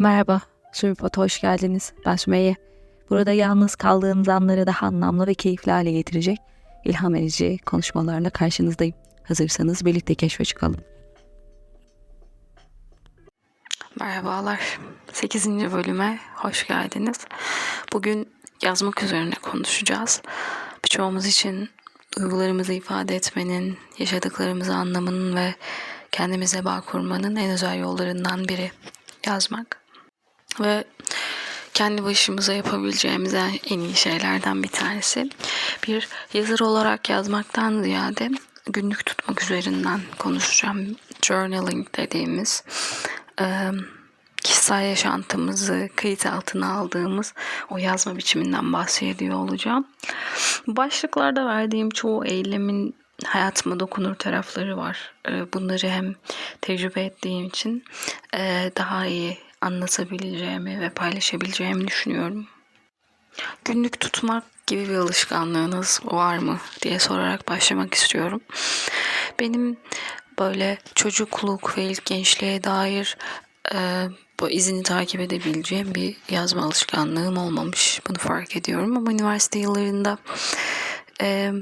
Merhaba, Sürpot'a hoş geldiniz. Ben Sümeyye. Burada yalnız kaldığınız anları daha anlamlı ve keyifli hale getirecek ilham edici konuşmalarla karşınızdayım. Hazırsanız birlikte keşfe çıkalım. Merhabalar. 8. bölüme hoş geldiniz. Bugün yazmak üzerine konuşacağız. Birçoğumuz için duygularımızı ifade etmenin, yaşadıklarımızı anlamanın ve kendimize bağ kurmanın en özel yollarından biri yazmak. Ve kendi başımıza yapabileceğimiz en iyi şeylerden bir tanesi. Bir yazar olarak yazmaktan ziyade günlük tutmak üzerinden konuşacağım. Journaling dediğimiz kişisel yaşantımızı kayıt altına aldığımız o yazma biçiminden bahsediyor olacağım. Başlıklarda verdiğim çoğu eylemin hayatıma dokunur tarafları var. Bunları hem tecrübe ettiğim için daha iyi anlatabileceğimi ve paylaşabileceğimi düşünüyorum. Günlük tutmak gibi bir alışkanlığınız var mı diye sorarak başlamak istiyorum. Benim böyle çocukluk ve ilk gençliğe dair e, bu izini takip edebileceğim bir yazma alışkanlığım olmamış. Bunu fark ediyorum ama üniversite yıllarında e,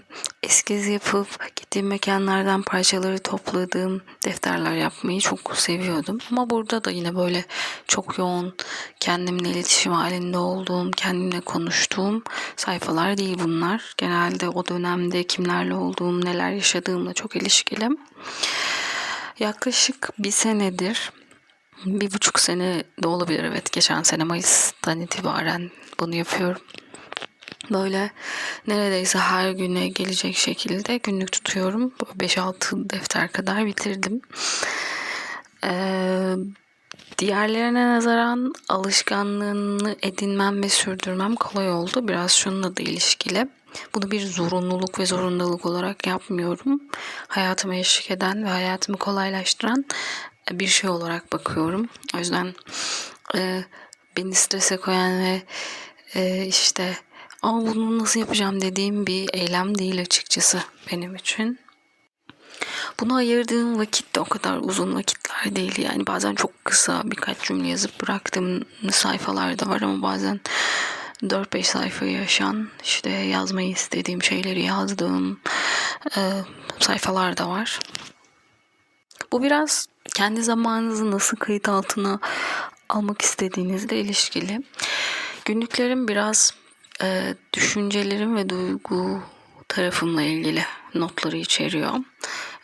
eskiz yapıp gittiğim mekanlardan parçaları topladığım defterler yapmayı çok seviyordum. Ama burada da yine böyle çok yoğun kendimle iletişim halinde olduğum, kendimle konuştuğum sayfalar değil bunlar. Genelde o dönemde kimlerle olduğum, neler yaşadığımla çok ilişkili. Yaklaşık bir senedir bir buçuk sene de olabilir evet. Geçen sene Mayıs'tan itibaren bunu yapıyorum. Böyle neredeyse her güne gelecek şekilde günlük tutuyorum. 5-6 defter kadar bitirdim. Ee, diğerlerine nazaran alışkanlığını edinmem ve sürdürmem kolay oldu. Biraz şununla da ilişkili. Bunu bir zorunluluk ve zorundalık olarak yapmıyorum. Hayatıma eşlik eden ve hayatımı kolaylaştıran bir şey olarak bakıyorum. O yüzden e, beni strese koyan ve e, işte ama bunu nasıl yapacağım dediğim bir eylem değil açıkçası benim için. Buna ayırdığım vakit de o kadar uzun vakitler değil. Yani bazen çok kısa birkaç cümle yazıp bıraktığım sayfalar da var ama bazen 4-5 sayfayı yaşan işte yazmayı istediğim şeyleri yazdığım e, sayfalar da var. Bu biraz kendi zamanınızı nasıl kayıt altına almak istediğinizle ilişkili. Günlüklerim biraz e, düşüncelerim ve duygu tarafımla ilgili notları içeriyor.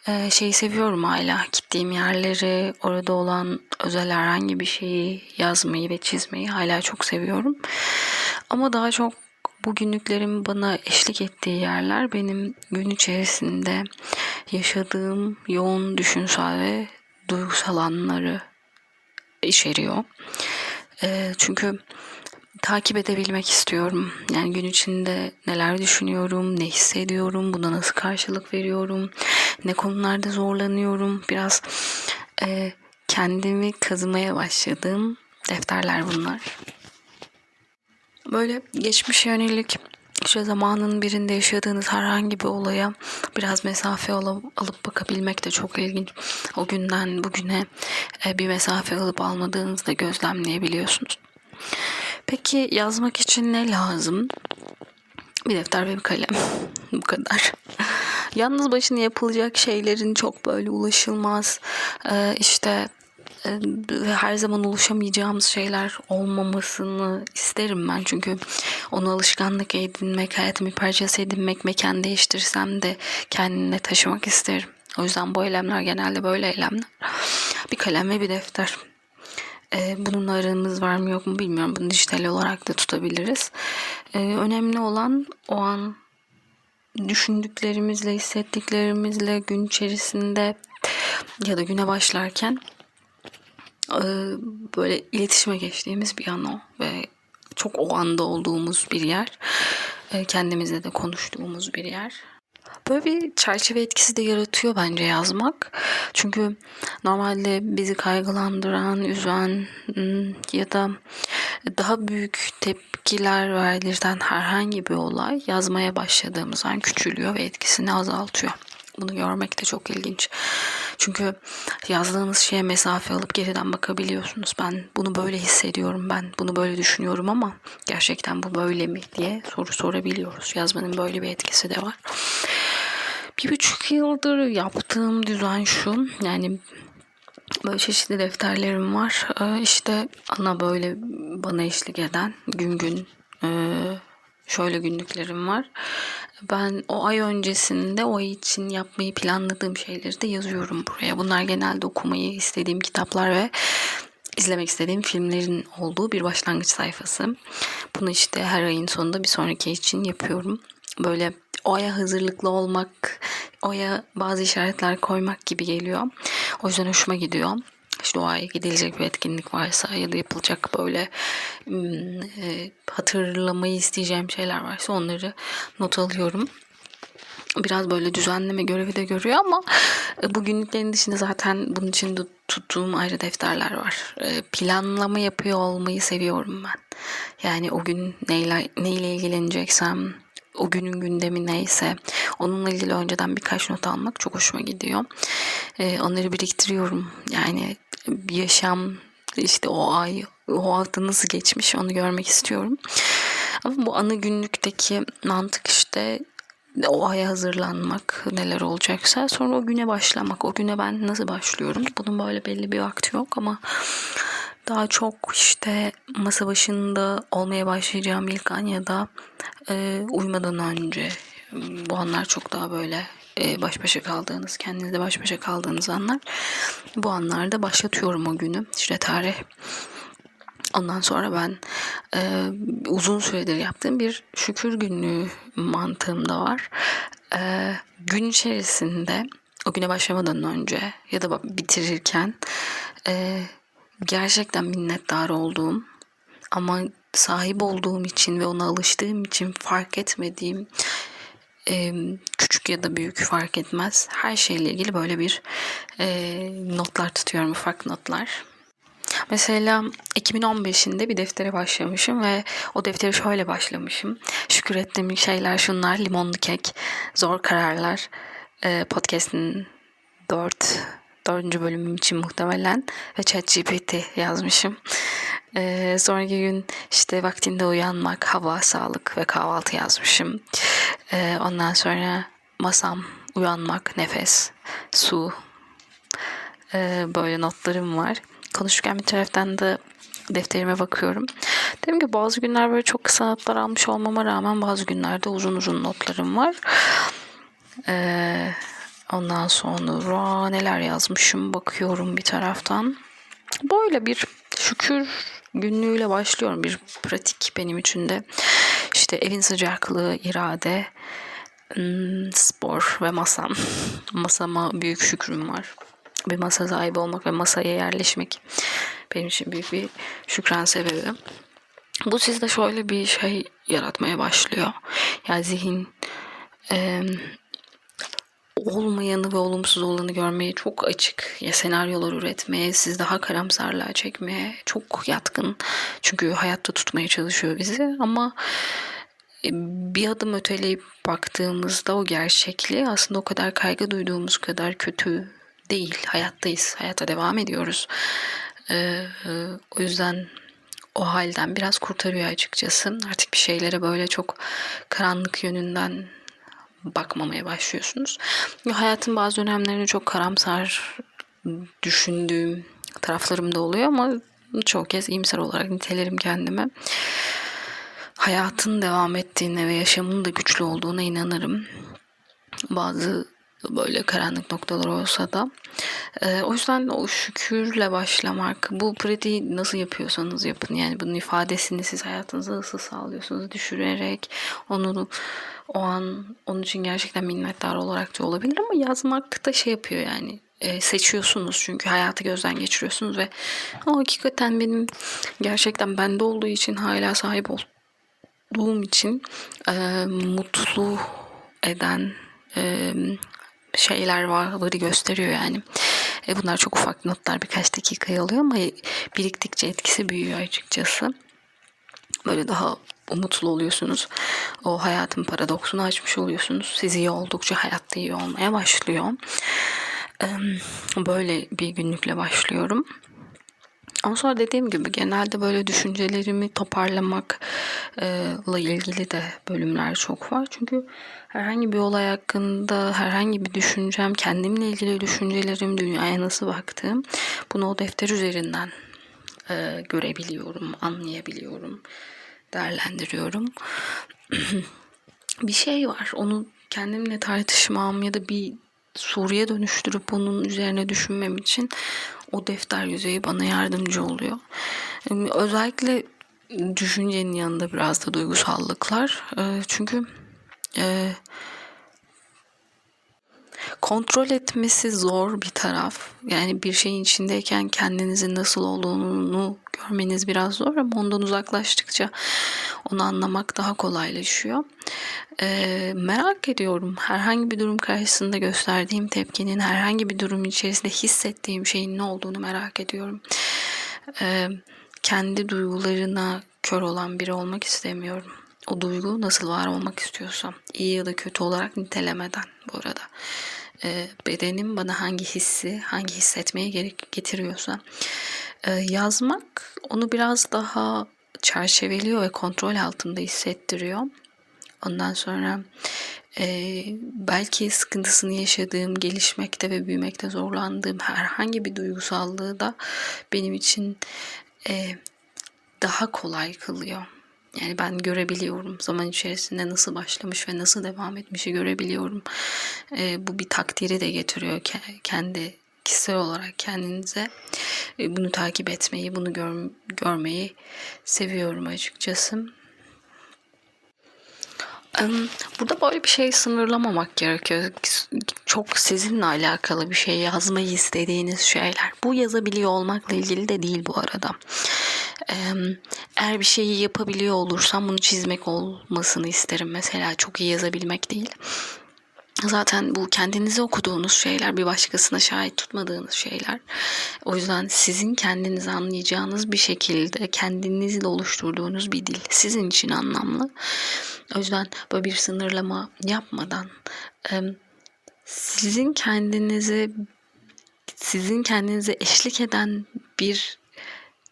E, şeyi seviyorum hala gittiğim yerleri, orada olan özel herhangi bir şeyi yazmayı ve çizmeyi hala çok seviyorum. Ama daha çok bu günlüklerin bana eşlik ettiği yerler benim gün içerisinde yaşadığım yoğun düşünsel ve duygusal anları içeriyor. E, çünkü takip edebilmek istiyorum. Yani gün içinde neler düşünüyorum, ne hissediyorum, buna nasıl karşılık veriyorum, ne konularda zorlanıyorum. Biraz e, kendimi kazımaya başladığım defterler bunlar. Böyle geçmişe yönelik işte zamanın birinde yaşadığınız herhangi bir olaya biraz mesafe alıp, bakabilmek de çok ilginç. O günden bugüne e, bir mesafe alıp almadığınızda gözlemleyebiliyorsunuz. Peki yazmak için ne lazım? Bir defter ve bir kalem. Bu kadar. Yalnız başına yapılacak şeylerin çok böyle ulaşılmaz e, işte ve her zaman ulaşamayacağımız şeyler olmamasını isterim ben. Çünkü onu alışkanlık edinmek, hayatımın bir parçası edinmek, mekan değiştirsem de kendine taşımak isterim. O yüzden bu eylemler genelde böyle eylemler. Bir kalem ve bir defter. Ee, bunun aramız var mı yok mu bilmiyorum. Bunu dijital olarak da tutabiliriz. Ee, önemli olan o an düşündüklerimizle, hissettiklerimizle gün içerisinde ya da güne başlarken e, böyle iletişime geçtiğimiz bir an o ve çok o anda olduğumuz bir yer. E, kendimizle de konuştuğumuz bir yer. Böyle bir çerçeve etkisi de yaratıyor bence yazmak. Çünkü normalde bizi kaygılandıran, üzen ım, ya da daha büyük tepkiler verilirden herhangi bir olay yazmaya başladığımız an küçülüyor ve etkisini azaltıyor. Bunu görmek de çok ilginç. Çünkü yazdığınız şeye mesafe alıp geriden bakabiliyorsunuz. Ben bunu böyle hissediyorum, ben bunu böyle düşünüyorum ama gerçekten bu böyle mi diye soru sorabiliyoruz. Yazmanın böyle bir etkisi de var. Bir buçuk yıldır yaptığım düzen şu. Yani böyle çeşitli defterlerim var. Ee, işte ana böyle bana eşlik eden gün gün e, şöyle günlüklerim var. Ben o ay öncesinde o ay için yapmayı planladığım şeyleri de yazıyorum buraya. Bunlar genelde okumayı istediğim kitaplar ve izlemek istediğim filmlerin olduğu bir başlangıç sayfası. Bunu işte her ayın sonunda bir sonraki için yapıyorum. Böyle o aya hazırlıklı olmak, oya bazı işaretler koymak gibi geliyor. O yüzden hoşuma gidiyor. İşte o ay gidilecek bir etkinlik varsa ya da yapılacak böyle hmm, e, hatırlamayı isteyeceğim şeyler varsa onları not alıyorum. Biraz böyle düzenleme görevi de görüyor ama e, bu günlüklerin dışında zaten bunun için de tuttuğum ayrı defterler var. E, Planlama yapıyor olmayı seviyorum ben. Yani o gün neyle, neyle ilgileneceksem, o günün gündemi neyse onunla ilgili önceden birkaç not almak çok hoşuma gidiyor. Ee, onları biriktiriyorum. Yani yaşam işte o ay, o hafta nasıl geçmiş onu görmek istiyorum. Ama bu ana günlükteki mantık işte o aya hazırlanmak neler olacaksa sonra o güne başlamak. O güne ben nasıl başlıyorum? Bunun böyle belli bir vakti yok ama daha çok işte masa başında olmaya başlayacağım ilk an ya da e, uyumadan önce bu anlar çok daha böyle e, baş başa kaldığınız, kendinizle baş başa kaldığınız anlar. Bu anlarda başlatıyorum o günü. İşte tarih Ondan sonra ben e, uzun süredir yaptığım bir şükür günlüğü mantığım da var. E, gün içerisinde o güne başlamadan önce ya da bitirirken e, gerçekten minnettar olduğum ama sahip olduğum için ve ona alıştığım için fark etmediğim küçük ya da büyük fark etmez her şeyle ilgili böyle bir e, notlar tutuyorum ufak notlar. Mesela 2015'inde bir deftere başlamışım ve o deftere şöyle başlamışım. Şükür ettiğim şeyler şunlar. Limonlu kek, zor kararlar, e, podcast'in 4 dördüncü bölümüm için muhtemelen ve ChatGPT yazmışım. Ee, sonraki gün işte vaktinde uyanmak, hava, sağlık ve kahvaltı yazmışım. Ee, ondan sonra masam, uyanmak, nefes, su ee, böyle notlarım var. Konuşurken bir taraftan da defterime bakıyorum. Dedim ki bazı günler böyle çok kısa notlar almış olmama rağmen bazı günlerde uzun uzun notlarım var. Ee, ondan sonra neler yazmışım bakıyorum bir taraftan. Böyle bir şükür günlüğüyle başlıyorum. Bir pratik benim için de. İşte evin sıcaklığı, irade, spor ve masam. Masama büyük şükrüm var. Bir masa sahibi olmak ve masaya yerleşmek benim için büyük bir şükran sebebi. Bu sizde şöyle bir şey yaratmaya başlıyor. Yani zihin olmayanı ve olumsuz olanı görmeye çok açık. Ya senaryolar üretmeye, siz daha karamsarlığa çekmeye çok yatkın. Çünkü hayatta tutmaya çalışıyor bizi ama e, bir adım öteleyip baktığımızda o gerçekliği aslında o kadar kaygı duyduğumuz kadar kötü değil. Hayattayız. Hayata devam ediyoruz. Ee, o yüzden o halden biraz kurtarıyor açıkçası. Artık bir şeylere böyle çok karanlık yönünden bakmamaya başlıyorsunuz. Hayatın bazı dönemlerini çok karamsar düşündüğüm taraflarım da oluyor ama çok kez iyimser olarak nitelerim kendime. Hayatın devam ettiğine ve yaşamın da güçlü olduğuna inanırım. Bazı böyle karanlık noktalar olsa da. Ee, o yüzden o şükürle başlamak, bu pratiği nasıl yapıyorsanız yapın. Yani bunun ifadesini siz hayatınıza nasıl sağlıyorsunuz düşürerek onu o an onun için gerçekten minnettar olarak da olabilir ama yazmak da şey yapıyor yani e, seçiyorsunuz çünkü hayatı gözden geçiriyorsunuz ve o hakikaten benim gerçekten bende olduğu için hala sahip olduğum için e, mutlu eden e, şeyler varları gösteriyor yani. E, bunlar çok ufak notlar birkaç dakika alıyor ama biriktikçe etkisi büyüyor açıkçası. böyle daha umutlu oluyorsunuz. O hayatın paradoksunu açmış oluyorsunuz. Siz iyi oldukça hayatta iyi olmaya başlıyor. Böyle bir günlükle başlıyorum. Ondan sonra dediğim gibi genelde böyle düşüncelerimi toparlamakla ilgili de bölümler çok var. Çünkü herhangi bir olay hakkında herhangi bir düşüncem, kendimle ilgili düşüncelerim, dünyaya nasıl baktığım bunu o defter üzerinden e, görebiliyorum, anlayabiliyorum, değerlendiriyorum. bir şey var. Onu kendimle tartışmam ya da bir soruya dönüştürüp onun üzerine düşünmem için o defter yüzeyi bana yardımcı oluyor. Özellikle düşüncenin yanında biraz da duygusallıklar. Çünkü kontrol etmesi zor bir taraf. Yani bir şeyin içindeyken kendinizin nasıl olduğunu görmeniz biraz zor ama ondan uzaklaştıkça onu anlamak daha kolaylaşıyor. Ee, merak ediyorum herhangi bir durum karşısında gösterdiğim tepkinin herhangi bir durum içerisinde hissettiğim şeyin ne olduğunu merak ediyorum. Ee, kendi duygularına kör olan biri olmak istemiyorum. O duygu nasıl var olmak istiyorsam iyi ya da kötü olarak nitelemeden bu arada. Ee, bedenim bana hangi hissi, hangi hissetmeyi gerek getiriyorsa e, yazmak onu biraz daha çerçeveliyor ve kontrol altında hissettiriyor. Ondan sonra e, belki sıkıntısını yaşadığım, gelişmekte ve büyümekte zorlandığım herhangi bir duygusallığı da benim için e, daha kolay kılıyor. Yani ben görebiliyorum zaman içerisinde nasıl başlamış ve nasıl devam etmişi görebiliyorum. E, bu bir takdiri de getiriyor ke- kendi kişisel olarak kendinize. E, bunu takip etmeyi, bunu gör- görmeyi seviyorum açıkçası. Burada böyle bir şey sınırlamamak gerekiyor. Çok sizinle alakalı bir şey yazmayı istediğiniz şeyler. Bu yazabiliyor olmakla ilgili de değil bu arada. Eğer bir şeyi yapabiliyor olursam bunu çizmek olmasını isterim. Mesela çok iyi yazabilmek değil. Zaten bu kendinize okuduğunuz şeyler, bir başkasına şahit tutmadığınız şeyler. O yüzden sizin kendinizi anlayacağınız bir şekilde kendinizle oluşturduğunuz bir dil sizin için anlamlı. O yüzden böyle bir sınırlama yapmadan sizin kendinizi sizin kendinize eşlik eden bir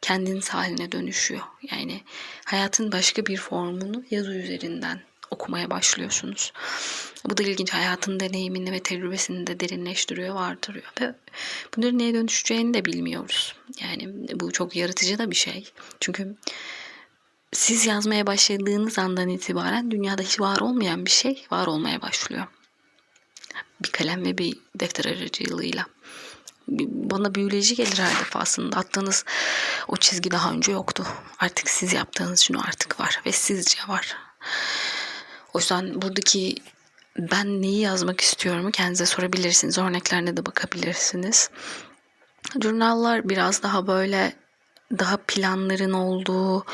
kendiniz haline dönüşüyor. Yani hayatın başka bir formunu yazı üzerinden okumaya başlıyorsunuz. Bu da ilginç. Hayatın deneyimini ve tecrübesini de derinleştiriyor artırıyor. Ve bunların neye dönüşeceğini de bilmiyoruz. Yani bu çok yaratıcı da bir şey. Çünkü siz yazmaya başladığınız andan itibaren dünyada hiç var olmayan bir şey var olmaya başlıyor. Bir kalem ve bir defter aracılığıyla. Bana büyüleyici gelir her defasında. Attığınız o çizgi daha önce yoktu. Artık siz yaptığınız o artık var ve sizce var. O yüzden buradaki ben neyi yazmak istiyorumu kendinize sorabilirsiniz. Örneklerine de bakabilirsiniz. Jurnallar biraz daha böyle daha planların olduğu,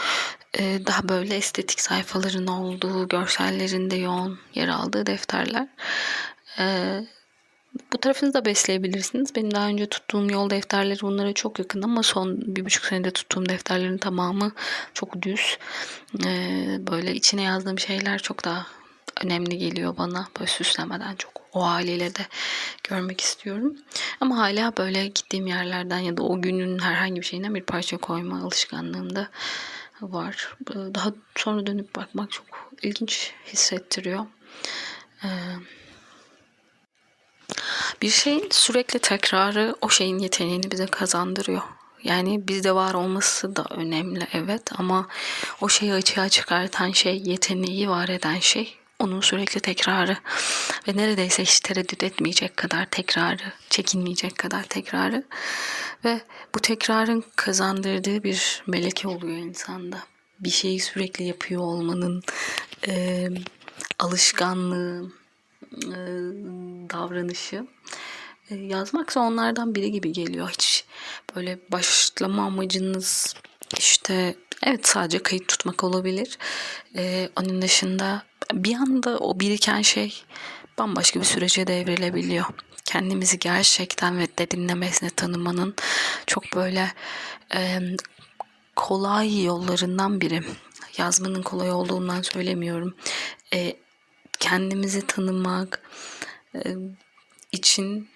e, daha böyle estetik sayfaların olduğu, görsellerin de yoğun yer aldığı defterler. Bu tarafınızı da besleyebilirsiniz. Benim daha önce tuttuğum yol defterleri bunlara çok yakın ama son bir buçuk senede tuttuğum defterlerin tamamı çok düz. E, Böyle içine yazdığım şeyler çok daha önemli geliyor bana. Böyle süslemeden çok o haliyle de görmek istiyorum. Ama hala böyle gittiğim yerlerden ya da o günün herhangi bir şeyinden bir parça koyma alışkanlığım da var. Daha sonra dönüp bakmak çok ilginç hissettiriyor. Ee, bir şeyin sürekli tekrarı o şeyin yeteneğini bize kazandırıyor. Yani bizde var olması da önemli evet ama o şeyi açığa çıkartan şey, yeteneği var eden şey onun sürekli tekrarı ve neredeyse hiç tereddüt etmeyecek kadar tekrarı, çekinmeyecek kadar tekrarı ve bu tekrarın kazandırdığı bir meleke oluyor insanda. Bir şeyi sürekli yapıyor olmanın e, alışkanlığı, davranışı yazmaksa onlardan biri gibi geliyor. Hiç böyle başlama amacınız işte evet sadece kayıt tutmak olabilir. E, onun dışında bir anda o biriken şey bambaşka bir sürece devrilebiliyor. Kendimizi gerçekten ve derinlemesine tanımanın çok böyle e, kolay yollarından biri. yazmanın kolay olduğundan söylemiyorum. E, kendimizi tanımak e, için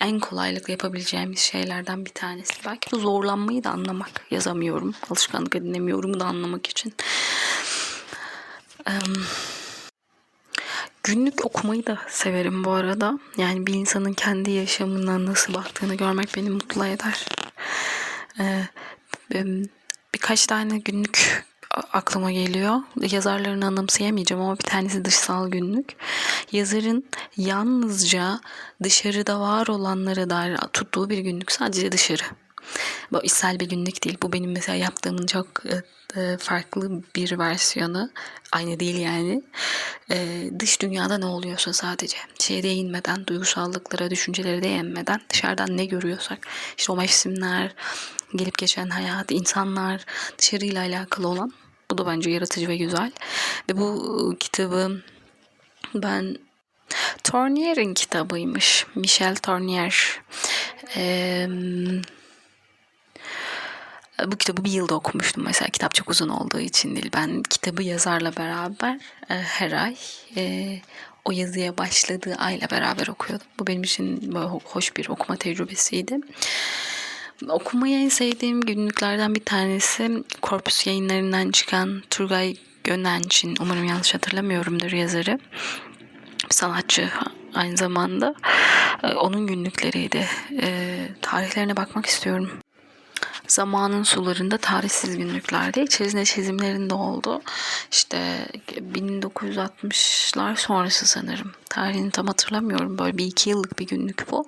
en kolaylıkla yapabileceğimiz şeylerden bir tanesi. Belki de zorlanmayı da anlamak. Yazamıyorum. Alışkanlık edinemiyorum da anlamak için. Günlük okumayı da severim bu arada. Yani bir insanın kendi yaşamına nasıl baktığını görmek beni mutlu eder. Birkaç tane günlük aklıma geliyor. Yazarlarını anımsayamayacağım ama bir tanesi dışsal günlük. Yazarın yalnızca dışarıda var olanlara dair tuttuğu bir günlük sadece dışarı. Bu içsel bir günlük değil. Bu benim mesela yaptığımın çok e, e, farklı bir versiyonu. Aynı değil yani. E, dış dünyada ne oluyorsa sadece. Şeye değinmeden, duygusallıklara, düşüncelere değinmeden dışarıdan ne görüyorsak. işte o mevsimler, gelip geçen hayat, insanlar, dışarıyla alakalı olan. Bu da bence yaratıcı ve güzel. Ve bu kitabı ben Tornier'in kitabıymış. Michel Tornier. Eee bu kitabı bir yılda okumuştum mesela kitap çok uzun olduğu için değil. Ben kitabı yazarla beraber e, her ay e, o yazıya başladığı ayla beraber okuyordum. Bu benim için hoş bir okuma tecrübesiydi. Okumayı en sevdiğim günlüklerden bir tanesi Korpus yayınlarından çıkan Turgay Gönenç'in umarım yanlış hatırlamıyorumdur yazarı bir sanatçı aynı zamanda. E, Onun günlükleriydi. E, tarihlerine bakmak istiyorum. Zamanın sularında tarihsiz günlüklerde içerisinde çizimlerinde oldu. İşte 1960'lar sonrası sanırım. Tarihini tam hatırlamıyorum. Böyle bir iki yıllık bir günlük bu.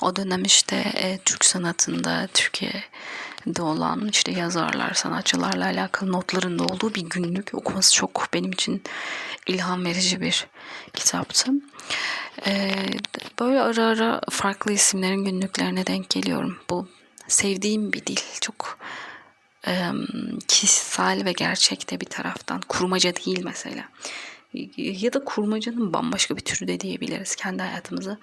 O dönem işte e, Türk sanatında, Türkiye'de olan işte yazarlar, sanatçılarla alakalı notların da olduğu bir günlük. Okuması çok benim için ilham verici bir kitaptı. Ee, böyle ara ara farklı isimlerin günlüklerine denk geliyorum. Bu sevdiğim bir dil. Çok em, kişisel ve gerçekte bir taraftan. Kurmaca değil mesela. Ya da kurmacanın bambaşka bir türü de diyebiliriz. Kendi hayatımızı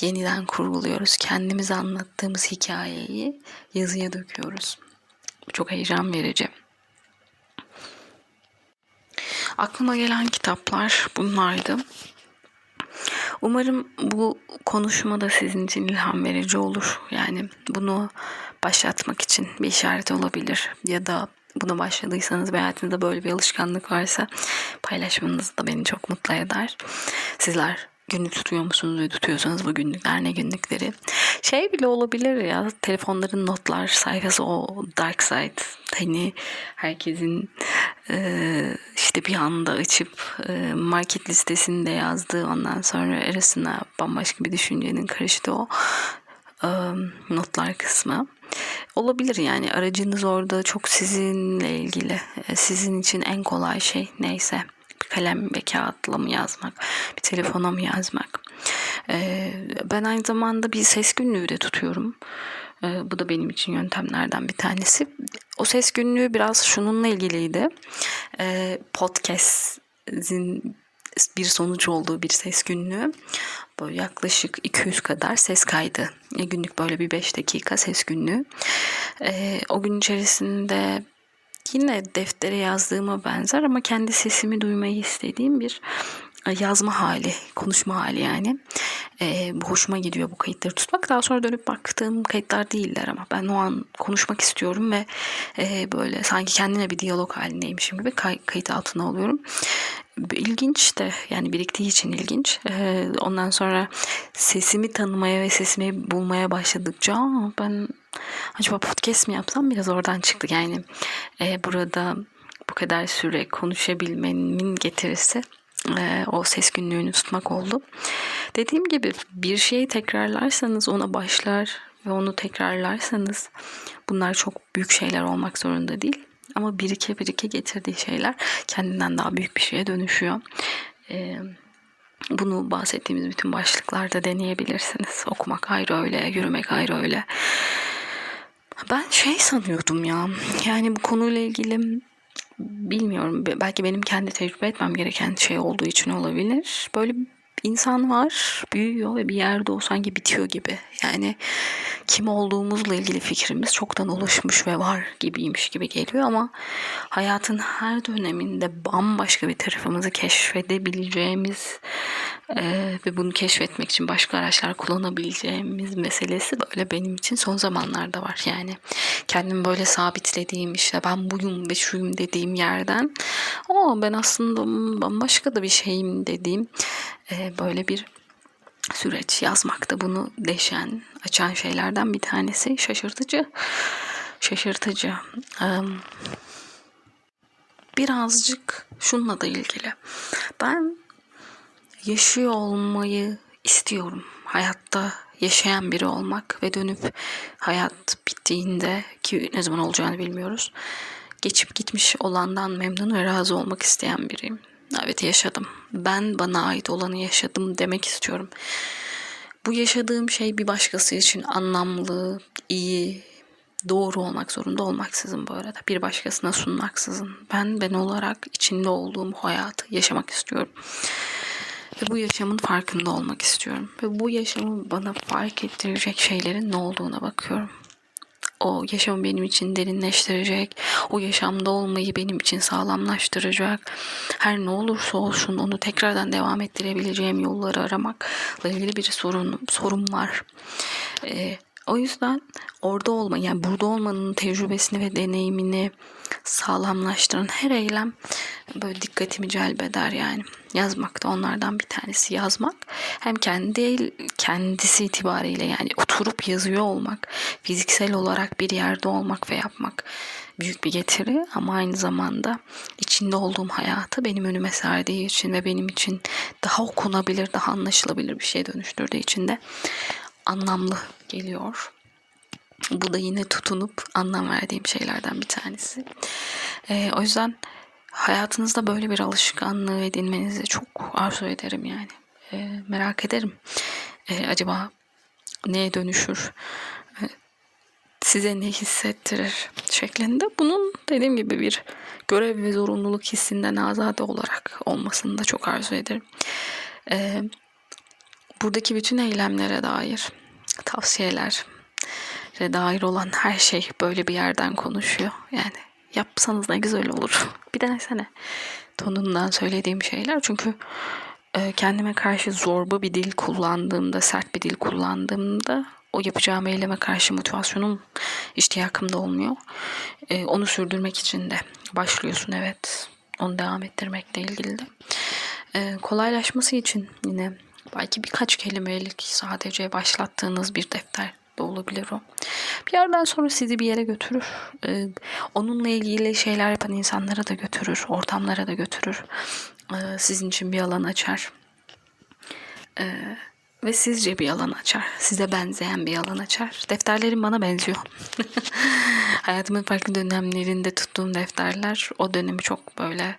yeniden kurguluyoruz. Kendimize anlattığımız hikayeyi yazıya döküyoruz. Bu çok heyecan verici. Aklıma gelen kitaplar bunlardı. Umarım bu konuşma da sizin için ilham verici olur. Yani bunu başlatmak için bir işaret olabilir. Ya da buna başladıysanız ve hayatınızda böyle bir alışkanlık varsa paylaşmanız da beni çok mutlu eder. Sizler günlük tutuyor musunuz ve tutuyorsanız bu günlükler ne günlükleri. Şey bile olabilir ya telefonların notlar sayfası o dark side. Hani herkesin e, işte bir anda açıp e, market listesinde yazdığı ondan sonra arasına bambaşka bir düşüncenin karıştığı o e, notlar kısmı. Olabilir yani aracınız orada çok sizinle ilgili. E, Sizin için en kolay şey neyse. Kalem ve kağıtla mı yazmak, bir telefona mı yazmak. E, Ben aynı zamanda bir ses günlüğü de tutuyorum. E, Bu da benim için yöntemlerden bir tanesi. O ses günlüğü biraz şununla ilgiliydi. E, Podcast'in bir sonuç olduğu bir ses günlüğü. Böyle yaklaşık 200 kadar ses kaydı. Günlük böyle bir 5 dakika ses günlüğü. E, o gün içerisinde yine deftere yazdığıma benzer ama kendi sesimi duymayı istediğim bir e, yazma hali, konuşma hali yani. E, bu hoşuma gidiyor bu kayıtları tutmak. Daha sonra dönüp baktığım kayıtlar değiller ama ben o an konuşmak istiyorum ve e, böyle sanki kendine bir diyalog halindeymişim gibi kay- kayıt altına alıyorum. İlginç de yani biriktiği için ilginç. E, ondan sonra sesimi tanımaya ve sesimi bulmaya başladıkça "Aa, ben acaba podcast mi yapsam biraz oradan çıktı. Yani e, burada bu kadar süre konuşabilmenin getirisi e, o ses günlüğünü tutmak oldu. Dediğim gibi bir şeyi tekrarlarsanız ona başlar ve onu tekrarlarsanız bunlar çok büyük şeyler olmak zorunda değil. Ama birike birike getirdiği şeyler kendinden daha büyük bir şeye dönüşüyor. E, bunu bahsettiğimiz bütün başlıklarda deneyebilirsiniz. Okumak ayrı öyle, yürümek ayrı öyle. Ben şey sanıyordum ya. Yani bu konuyla ilgili bilmiyorum. be- Belki benim kendi tecrübe etmem gereken şey olduğu için olabilir. Böyle insan var, büyüyor ve bir yerde o sanki bitiyor gibi. Yani kim olduğumuzla ilgili fikrimiz çoktan oluşmuş ve var gibiymiş gibi geliyor ama hayatın her döneminde bambaşka bir tarafımızı keşfedebileceğimiz eee, ve bunu keşfetmek için başka araçlar kullanabileceğimiz meselesi böyle benim için son zamanlarda var. Yani kendimi böyle sabitlediğim işte ben buyum ve şuyum dediğim yerden o ben aslında bambaşka da bir şeyim dediğim eee, böyle bir süreç yazmakta bunu deşen, açan şeylerden bir tanesi. Şaşırtıcı. Şaşırtıcı. Birazcık şununla da ilgili. Ben yaşıyor olmayı istiyorum. Hayatta yaşayan biri olmak ve dönüp hayat bittiğinde ki ne zaman olacağını bilmiyoruz. Geçip gitmiş olandan memnun ve razı olmak isteyen biriyim. Evet yaşadım. Ben bana ait olanı yaşadım demek istiyorum. Bu yaşadığım şey bir başkası için anlamlı, iyi, doğru olmak zorunda olmaksızın bu arada. Bir başkasına sunmaksızın. Ben ben olarak içinde olduğum hayatı yaşamak istiyorum. Ve bu yaşamın farkında olmak istiyorum. Ve bu yaşamı bana fark ettirecek şeylerin ne olduğuna bakıyorum. O yaşamı benim için derinleştirecek, o yaşamda olmayı benim için sağlamlaştıracak. Her ne olursa olsun onu tekrardan devam ettirebileceğim yolları aramakla ilgili bir sorun, sorun var. Ee, o yüzden orada olma, yani burada olmanın tecrübesini ve deneyimini sağlamlaştıran her eylem böyle dikkatimi celbeder yani. Yazmak da onlardan bir tanesi yazmak. Hem kendi kendisi itibariyle yani oturup yazıyor olmak, fiziksel olarak bir yerde olmak ve yapmak büyük bir getiri ama aynı zamanda içinde olduğum hayatı benim önüme serdiği için ve benim için daha okunabilir, daha anlaşılabilir bir şeye dönüştürdüğü için de anlamlı geliyor. Bu da yine tutunup anlam verdiğim şeylerden bir tanesi. Ee, o yüzden hayatınızda böyle bir alışkanlığı edinmenizi çok arzu ederim yani. Ee, merak ederim. Ee, acaba neye dönüşür? Ee, size ne hissettirir şeklinde. Bunun dediğim gibi bir görev ve zorunluluk hissinden azade olarak olmasını da çok arzu ederim. Ee, buradaki bütün eylemlere dair tavsiyeler dair olan her şey böyle bir yerden konuşuyor. Yani yapsanız ne güzel olur. Bir denesene. Tonundan söylediğim şeyler. Çünkü e, kendime karşı zorba bir dil kullandığımda, sert bir dil kullandığımda o yapacağım eyleme karşı motivasyonum iştiyakım da olmuyor. E, onu sürdürmek için de başlıyorsun evet. Onu devam ettirmekle ilgili de. E, kolaylaşması için yine belki birkaç kelimelik sadece başlattığınız bir defter de olabilir o. Bir yerden sonra sizi bir yere götürür. Ee, onunla ilgili şeyler yapan insanlara da götürür. Ortamlara da götürür. Ee, sizin için bir alan açar. Ee, ve sizce bir alan açar. Size benzeyen bir alan açar. Defterlerim bana benziyor. Hayatımın farklı dönemlerinde tuttuğum defterler o dönemi çok böyle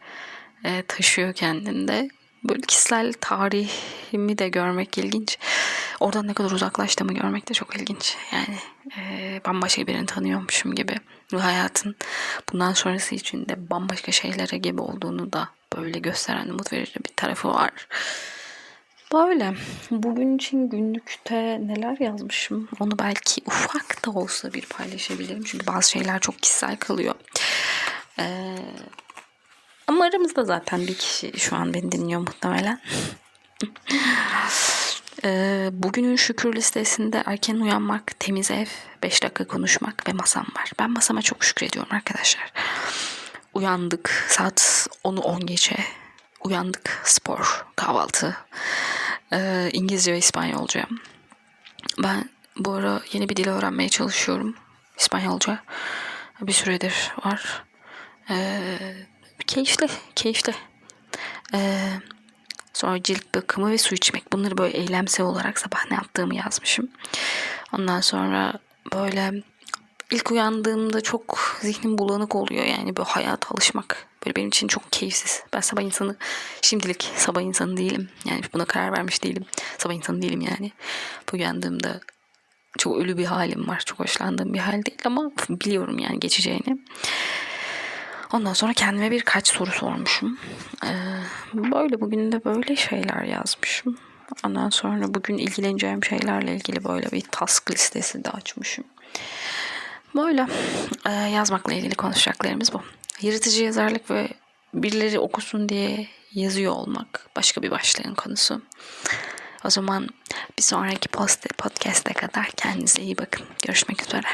e, taşıyor kendinde. Böyle kişisel tarihimi de görmek ilginç. Oradan ne kadar uzaklaştığımı görmek de çok ilginç. Yani e, bambaşka birini tanıyormuşum gibi. Hayatın bundan sonrası için de bambaşka şeylere gibi olduğunu da böyle gösteren umut verici bir tarafı var. Böyle. Bugün için günlükte neler yazmışım onu belki ufak da olsa bir paylaşabilirim. Çünkü bazı şeyler çok kişisel kalıyor. Ee, ama aramızda zaten bir kişi şu an beni dinliyor muhtemelen. Ee, bugünün şükür listesinde erken uyanmak, temiz ev, 5 dakika konuşmak ve masam var. Ben masama çok şükrediyorum arkadaşlar. Uyandık saat 10'u 10 geçe. Uyandık spor, kahvaltı, ee, İngilizce ve İspanyolca. Ben bu ara yeni bir dil öğrenmeye çalışıyorum. İspanyolca. Bir süredir var. Ee, keyifli, keyifli. Ee, sonra cilt bakımı ve su içmek. Bunları böyle eylemsel olarak sabah ne yaptığımı yazmışım. Ondan sonra böyle ilk uyandığımda çok zihnim bulanık oluyor. Yani böyle hayata alışmak. Böyle benim için çok keyifsiz. Ben sabah insanı, şimdilik sabah insanı değilim. Yani buna karar vermiş değilim. Sabah insanı değilim yani. Uyandığımda çok ölü bir halim var. Çok hoşlandığım bir hal değil ama biliyorum yani geçeceğini. Ondan sonra kendime birkaç soru sormuşum. Ee, böyle bugün de böyle şeyler yazmışım. Ondan sonra bugün ilgileneceğim şeylerle ilgili böyle bir task listesi de açmışım. Böyle e, yazmakla ilgili konuşacaklarımız bu. Yaratıcı yazarlık ve birileri okusun diye yazıyor olmak başka bir başlığın konusu. O zaman bir sonraki podcast'e kadar kendinize iyi bakın. Görüşmek üzere.